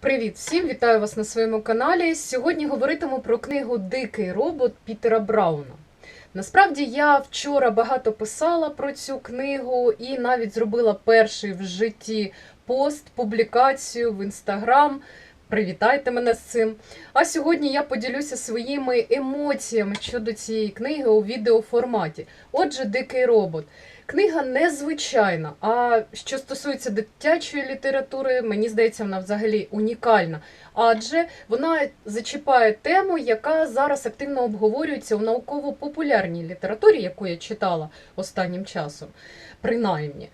Привіт всім! Вітаю вас на своєму каналі. Сьогодні говоритиму про книгу Дикий робот Пітера Брауна. Насправді я вчора багато писала про цю книгу і навіть зробила перший в житті пост, публікацію в інстаграм. Привітайте мене з цим. А сьогодні я поділюся своїми емоціями щодо цієї книги у відеоформаті. Отже, Дикий робот. Книга незвичайна. А що стосується дитячої літератури, мені здається, вона взагалі унікальна. Адже вона зачіпає тему, яка зараз активно обговорюється у науково-популярній літературі, яку я читала останнім часом, принаймні.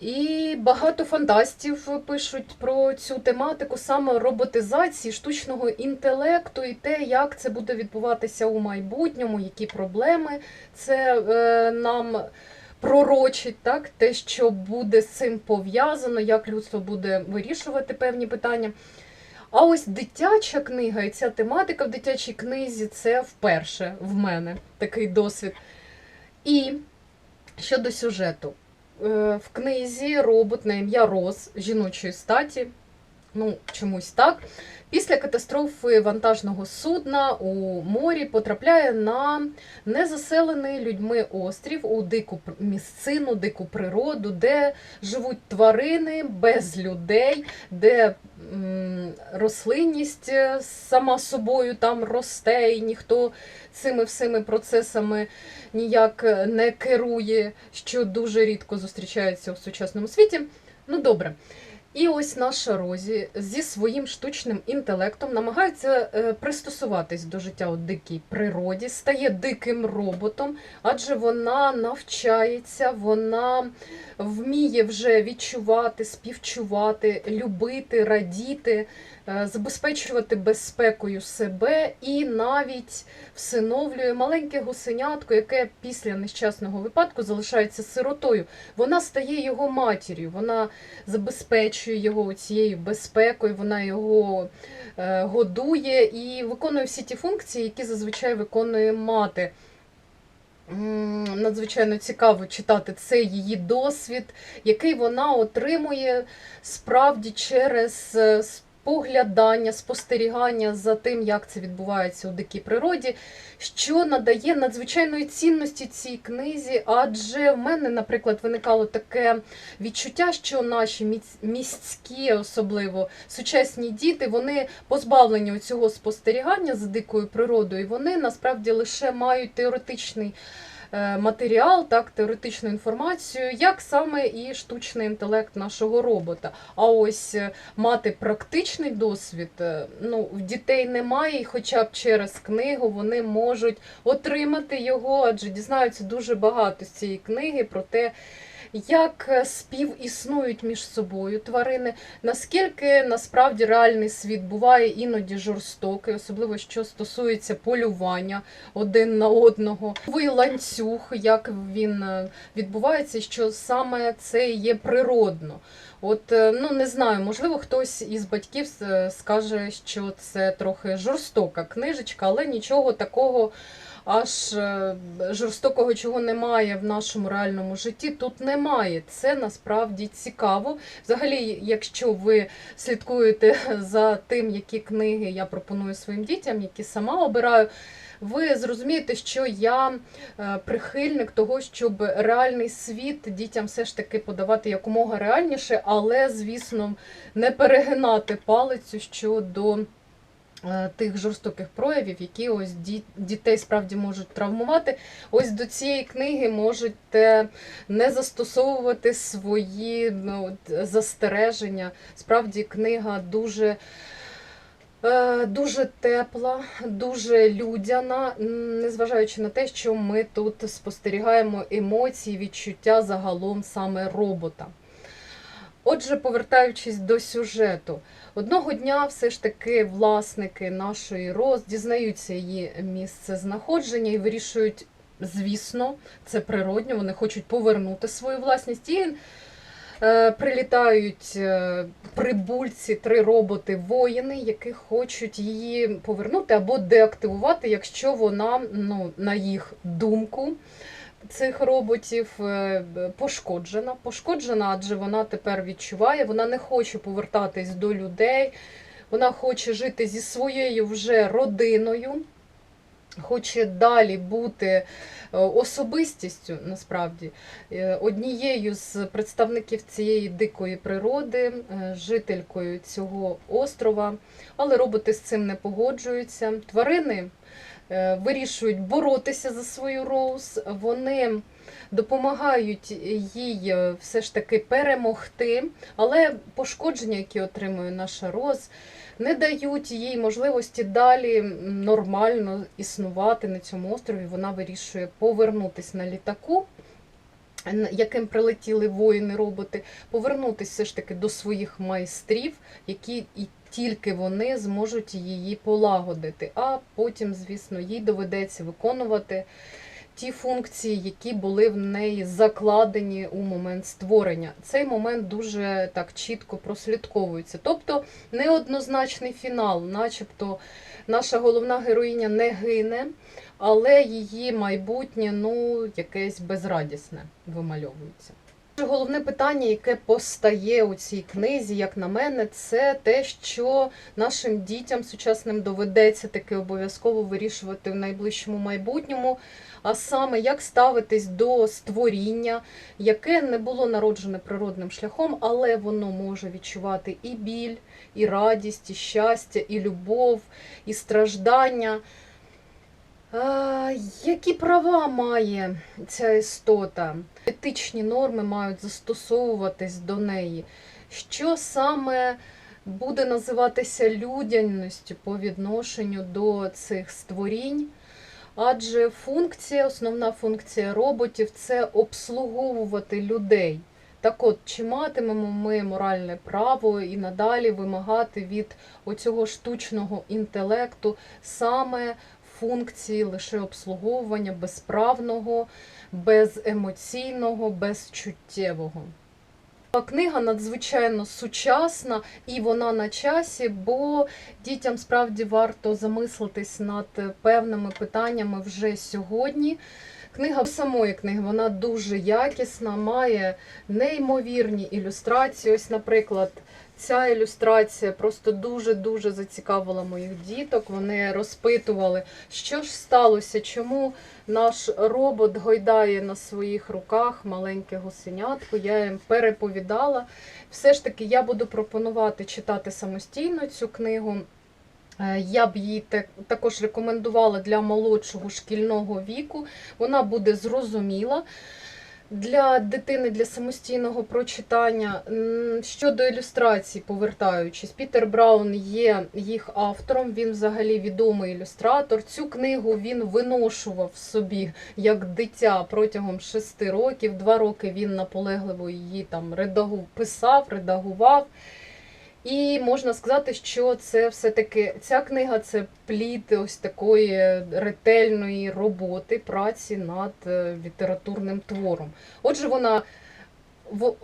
І багато фантастів пишуть про цю тематику саме роботизації штучного інтелекту і те, як це буде відбуватися у майбутньому, які проблеми це е, нам пророчить, так, те, що буде з цим пов'язано, як людство буде вирішувати певні питання. А ось дитяча книга і ця тематика в дитячій книзі це вперше в мене такий досвід. І щодо сюжету, Е, в книзі робот на ім'я Роз жіночої статі, ну чомусь так. Після катастрофи вантажного судна у морі потрапляє на незаселений людьми острів у дику місцину, дику природу, де живуть тварини без людей, де м, рослинність е, сама собою там росте, і ніхто цими всіми процесами ніяк е, не керує, що дуже рідко зустрічається у сучасному світі. Ну добре. І ось наша Розі зі своїм штучним інтелектом намагається е, пристосуватись до життя у дикій природі, стає диким роботом, адже вона навчається, вона вміє вже відчувати, співчувати, любити, радіти, е, забезпечувати безпекою себе і навіть всиновлює маленьке гусенятко, яке після нещасного випадку залишається сиротою. Вона стає його матір'ю, вона забезпечує його цією безпекою, вона його е, годує і виконує всі ті функції, які зазвичай виконує мати. Надзвичайно цікаво читати цей її досвід, який вона отримує справді через споглядання, спостерігання за тим, як це відбувається у дикій природі, що надає надзвичайної цінності цій книзі. Адже в мене, наприклад, виникало таке відчуття, що наші міські, особливо сучасні діти, вони позбавлені цього спостерігання за дикою природою, і вони насправді лише мають теоретичний матеріал, так, теоретичну інформацію, як саме і штучний інтелект нашого робота. А ось е, мати практичний досвід, е, ну, в дітей немає, і хоча б через книгу вони можуть отримати його, адже дізнаються дуже багато з цієї книги про те, як е, співіснують між собою тварини, наскільки насправді реальний світ буває іноді жорстокий, особливо що стосується полювання один на одного. Новий ланцюг, як він е, відбувається, що саме це є природно. От е, ну не знаю, можливо, хтось із батьків е, скаже, що це трохи жорстока книжечка, але нічого такого. Аж жорстокого чого немає в нашому реальному житті, тут немає. Це насправді цікаво. Взагалі, якщо ви слідкуєте за тим, які книги я пропоную своїм дітям, які сама обираю, ви зрозумієте, що я е, прихильник того, щоб реальний світ дітям все ж таки подавати якомога реальніше, але, звісно, не перегинати палицю щодо е, тих жорстоких проявів, які ось дітей справді можуть травмувати. Ось до цієї книги можете не застосовувати свої ну, застереження. Справді книга дуже. Е, Дуже тепла, дуже людяна, незважаючи на те, що ми тут спостерігаємо емоції, відчуття загалом саме робота. Отже, повертаючись до сюжету, одного дня все ж таки власники нашої роз дізнаються її місце знаходження і вирішують, звісно, це природньо, вони хочуть повернути свою власність. І прилітають е, прибульці, три роботи-воїни, які хочуть її повернути або деактивувати, якщо вона, ну, на їх думку, цих роботів е, пошкоджена. Пошкоджена, адже вона тепер відчуває, вона не хоче повертатись до людей. Вона хоче жити зі своєю вже родиною, хоче далі бути е, особистістю, насправді, е, однією з представників цієї дикої природи, е, жителькою цього острова. Але роботи з цим не погоджуються. Тварини вирішують боротися за свою роуз. Вони допомагають їй все ж таки перемогти, але пошкодження, які отримує наша роз, не дають їй можливості далі нормально існувати на цьому острові. Вона вирішує повернутися на літаку. Яким прилетіли воїни-роботи, повернутися все ж таки до своїх майстрів, які і тільки вони зможуть її полагодити. А потім, звісно, їй доведеться виконувати ті функції, які були в неї закладені у момент створення. Цей момент дуже так чітко прослідковується. Тобто неоднозначний фінал, начебто наша головна героїня не гине, але її майбутнє ну, якесь безрадісне вимальовується. Головне питання, яке постає у цій книзі, як на мене, це те, що нашим дітям сучасним доведеться таки обов'язково вирішувати в найближчому майбутньому. А саме як ставитись до створіння, яке не було народжене природним шляхом, але воно може відчувати і біль, і радість, і щастя, і любов, і страждання. А, які права має ця істота? Етичні норми мають застосовуватись до неї. Що саме буде називатися людяністю по відношенню до цих створінь? Адже функція, основна функція роботів це обслуговувати людей. Так от, чи матимемо ми моральне право і надалі вимагати від оцього штучного інтелекту саме функції лише обслуговування безправного, беземоційного, безчуттєвого? Книга надзвичайно сучасна і вона на часі, бо дітям справді варто замислитись над певними питаннями вже сьогодні. Книга самої книги вона дуже якісна, має неймовірні ілюстрації. Ось, наприклад, ця ілюстрація просто дуже-дуже зацікавила моїх діток. Вони розпитували, що ж сталося, чому наш робот гойдає на своїх руках маленьке гусенятко. Я їм переповідала. Все ж таки, я буду пропонувати читати самостійно цю книгу. Е, Я б її також рекомендувала для молодшого шкільного віку. Вона буде зрозуміла для дитини для самостійного прочитання. Щодо ілюстрацій, повертаючись, Пітер Браун є їх автором. Він взагалі відомий ілюстратор. Цю книгу він виношував собі як дитя протягом шести років. Два роки він наполегливо її там редагу писав, редагував. І можна сказати, що це все-таки ця книга це плід ось такої ретельної роботи, праці над е, літературним твором. Отже, вона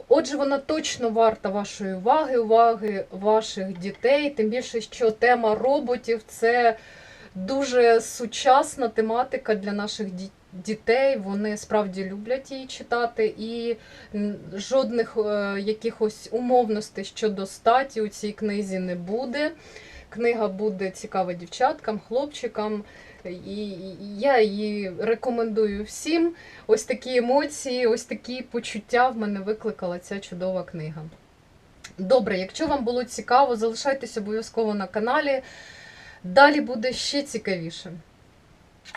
Отже, вона точно варта вашої уваги, уваги ваших дітей. Тим більше, що тема роботів це дуже сучасна тематика для наших ді- дітей. Вони справді люблять її читати, і жодних е, якихось умовностей щодо статі у цій книзі не буде. Книга буде цікава дівчаткам, хлопчикам. І я її рекомендую всім. Ось такі емоції, ось такі почуття в мене викликала ця чудова книга. Добре, якщо вам було цікаво, залишайтесь обов'язково на каналі. Далі буде ще цікавіше.